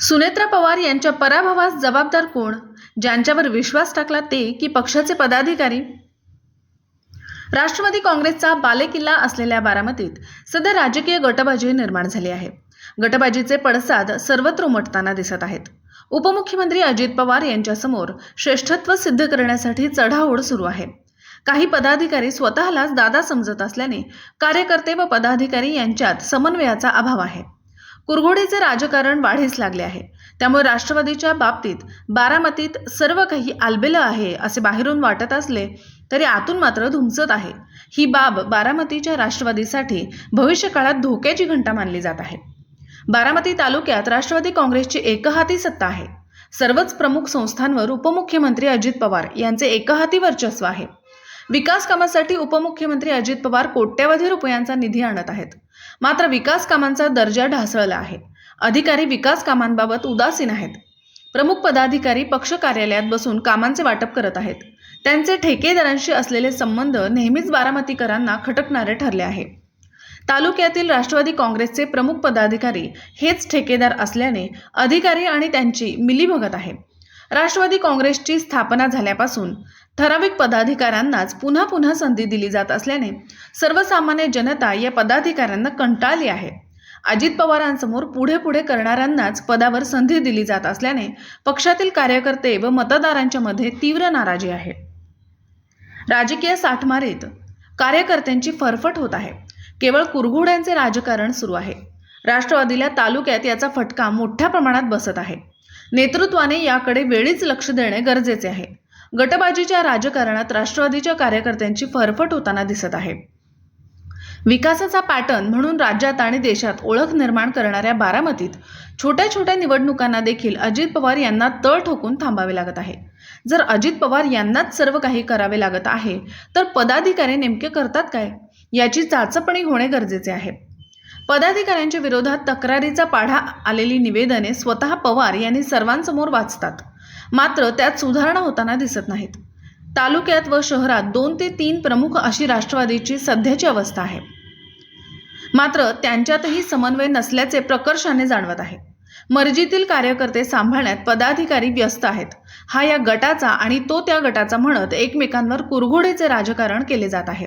सुनेत्रा पवार यांच्या पराभवास जबाबदार कोण? ज्यांच्यावर विश्वास टाकला ते की पक्षाचे पदाधिकारी? राष्ट्रवादी काँग्रेसचा बालेकिल्ला असलेल्या बारामतीत सध्या राजकीय गटबाजी निर्माण झाली आहे. गटबाजीचे पडसाद सर्वत्र उमटताना दिसत आहेत. उपमुख्यमंत्री अजित पवार यांच्यासमोर श्रेष्ठत्व सिद्ध करण्यासाठी चढाओढ सुरू आहे. काही पदाधिकारी स्वतःलाच दादा समजत असल्याने कार्यकर्ते व पदाधिकारी यांच्यात समन्वयाचा अभाव आहे. कुरघोडीचे राजकारण वाढीस लागले आहे. त्यामुळे राष्ट्रवादीच्या बाबतीत बारामतीत सर्व काही आलबेलं आहे असे बाहेरून वाटत असले तरी आतून मात्र धुमसत आहे. ही बाब बारामतीच्या राष्ट्रवादीसाठी भविष्यकाळात धोक्याची घंटा मानली जात आहे. बारामती तालुक्यात राष्ट्रवादी काँग्रेसची एकहाती सत्ता आहे. सर्वच प्रमुख संस्थांवर उपमुख्यमंत्री अजित पवार यांचे एकहाती वर्चस्व आहे. विकास कामासाठी उपमुख्यमंत्री अजित पवार कोट्यवधी रुपयांचा निधी आणत आहेत. मात्र विकास कामांचा दर्जा ढासळला आहे. अधिकारी विकास कामांबाबत उदासीन आहेत. प्रमुख पदाधिकारी पक्ष कार्यालयात बसून कामांचे वाटप करत आहेत. त्यांचे ठेकेदारांशी असलेले संबंध नेहमीच बारामतीकरांना खटकणारे ठरले आहे. तालुक्यातील राष्ट्रवादी काँग्रेसचे प्रमुख पदाधिकारी हेच ठेकेदार असल्याने अधिकारी आणि त्यांची मिलीभगत आहे. राष्ट्रवादी काँग्रेसची स्थापना झाल्यापासून ठराविक पदाधिकाऱ्यांनाच पुन्हा पुन्हा संधी दिली जात असल्याने सर्वसामान्य जनता या पदाधिकाऱ्यांना कंटाळली आहे. अजित पवारांसमोर पुढे पुढे करणाऱ्यांनाच पदावर संधी दिली जात असल्याने पक्षातील कार्यकर्ते व मतदारांच्या मध्ये तीव्र नाराजी आहे. राजकीय साठमारीत कार्यकर्त्यांची फरफट होत आहे. केवळ कुरघोड्यांचे राजकारण सुरू आहे. राष्ट्रवादीला तालुक्यात याचा फटका मोठ्या प्रमाणात बसत आहे. नेतृत्वाने याकडे वेळीच लक्ष देणे गरजेचे आहे. गटबाजीच्या राजकारणात राष्ट्रवादीच्या कार्यकर्त्यांची फरफट होताना दिसत आहे. विकासाचा पॅटर्न म्हणून राज्यात आणि देशात ओळख निर्माण करणाऱ्या बारामतीत छोट्या छोट्या निवडणुकांना देखील अजित पवार यांना तळ ठोकून थांबावे लागत आहे. जर अजित पवार यांनाच सर्व काही करावे लागत आहे तर पदाधिकारी नेमके करतात काय? याची चाचपणी होणे गरजेचे आहे. पदाधिकाऱ्यांच्या विरोधात तक्रारीचा पाढा आलेली निवेदने स्वतः पवार यांनी सर्वांसमोर वाचतात. मात्र त्यात सुधारणा होताना दिसत नाहीत. तालुक्यात व शहरात दोन ते तीन प्रमुख अशी राष्ट्रवादीची सध्याची अवस्था आहे. मात्र त्यांच्यातही समन्वय नसल्याचे प्रकर्षाने जाणवत आहे. मर्जीतील कार्यकर्ते सांभाळण्यात पदाधिकारी व्यस्त आहेत. हा या गटाचा आणि तो त्या गटाचा म्हणत एकमेकांवर कुरघोडीचे राजकारण केले जात आहे.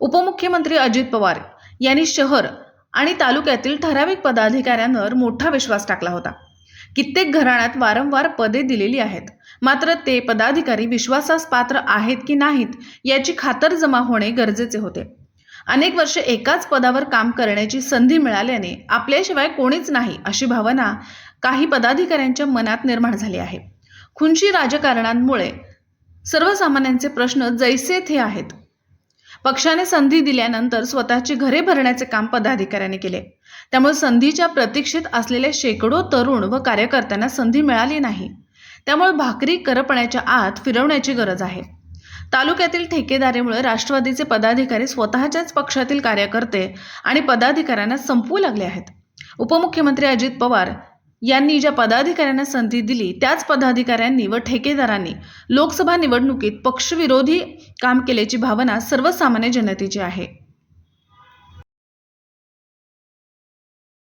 उपमुख्यमंत्री अजित पवार यांनी शहर आणि तालुक्यातील ठराविक पदाधिकाऱ्यांवर मोठा विश्वास टाकला होता. कित्येक घराण्यात वारंवार पदे दिलेली आहेत. मात्र ते पदाधिकारी विश्वासास पात्र आहेत की नाहीत याची खातरजमा होणे गरजेचे होते. अनेक वर्ष एकाच पदावर काम करण्याची संधी मिळाल्याने आपल्याशिवाय कोणीच नाही अशी भावना काही पदाधिकाऱ्यांच्या मनात निर्माण झाली आहे. खुनशी राजकारणांमुळे सर्वसामान्यांचे प्रश्न जैसे थे आहेत. पक्षाने संधी दिल्यानंतर स्वतःची घरे भरण्याचे काम पदाधिकाऱ्यांनी केले. त्यामुळे संधीच्या प्रतीक्षेत असलेले शेकडो तरुण व कार्यकर्त्यांना संधी मिळाली नाही. त्यामुळे भाकरी करपण्याच्या आत फिरवण्याची गरज आहे. तालुक्यातील ठेकेदारीमुळे राष्ट्रवादीचे पदाधिकारी स्वतःच्याच पक्षातील कार्यकर्ते आणि पदाधिकाऱ्यांना संपवू लागले आहेत. उपमुख्यमंत्री अजित पवार यांनी ज्या पदाधिकाऱ्यांना संधी दिली त्याच पदाधिकाऱ्यांनी व ठेकेदारांनी लोकसभा निवडणुकीत पक्षविरोधी काम केल्याची भावना सर्वसामान्य जनतेची आहे.